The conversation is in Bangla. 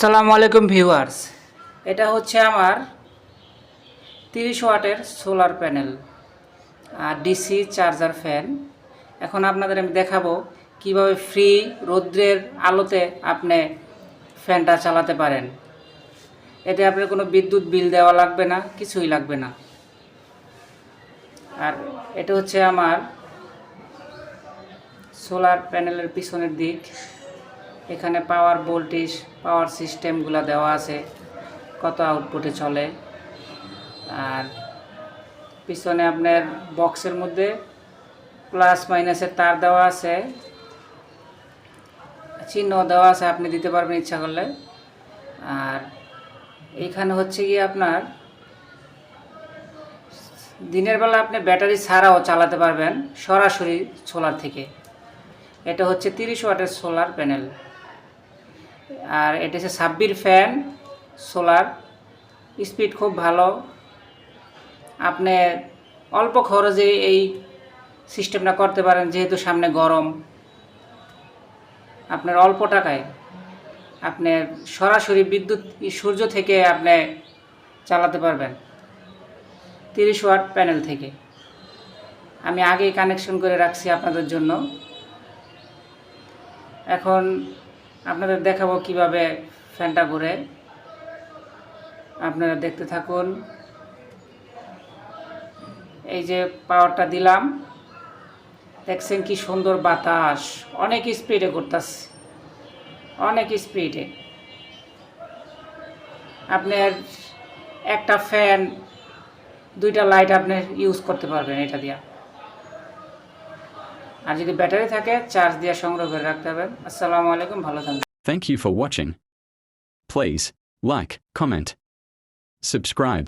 আসসালামু আলাইকুম ভিউয়ার্স। এটা হচ্ছে আমার তিরিশ ওয়াটের সোলার প্যানেল, আর ডিসি চার্জার ফ্যান। এখন আপনাদের আমি দেখাবো কীভাবে ফ্রি রৌদ্রের আলোতে আপনি ফ্যানটা চালাতে পারেন। এতে আপনার কোনো বিদ্যুৎ বিল দেওয়া লাগবে না, কিছুই লাগবে না। আর এটা হচ্ছে আমার সোলার প্যানেলের পিছনের দিক। এখানে পাওয়ার ভোল্টেজ পাওয়ার সিস্টেমগুলো দেওয়া আছে, কত আউটপুটে চলে। আর পিছনে আপনার বক্সের মধ্যে প্লাস মাইনাসের তার দেওয়া আছে। চিহ্ন দেওয়া আছে, আপনি দিতে পারবেন ইচ্ছা করলে। আর এইখানে হচ্ছে গিয়ে আপনার দিনের বেলা আপনি ব্যাটারি ছাড়াও চালাতে পারবেন সরাসরি সোলার থেকে। এটা হচ্ছে তিরিশ ওয়াটের সোলার প্যানেল আর এটা হচ্ছে সাব্বির ফ্যান, সোলার। স্পিড খুব ভালো। আপনি অল্প খরচে এই সিস্টেমটা করতে পারেন, যেহেতু সামনে গরম। আপনার অল্প টাকায় আপনি সরাসরি বিদ্যুৎ, সূর্য থেকে আপনি চালাতে পারবেন। তিরিশ ওয়াট প্যানেল থেকে। আমি আগেই কানেকশন করে রাখছি আপনাদের জন্য। এখন আপনাদের দেখাবো কীভাবে ফ্যানটা ঘুরে আপনারা দেখতে থাকুন। এই যে পাওয়ারটা দিলাম, দেখছেন কি সুন্দর বাতাস, অনেক স্পিডে করতেছে অনেক স্পিডে। আপনার একটা ফ্যান, দুইটা লাইট আপনি ইউজ করতে পারবেন এটা দিয়া। আর যদি ব্যাটারি থাকে চার্জ দিয়ে সংগ্রহ করে রাখতে হবে আসসালামু আলাইকুম ভালো থাকবেন Thank you for watching. Please like, comment, subscribe.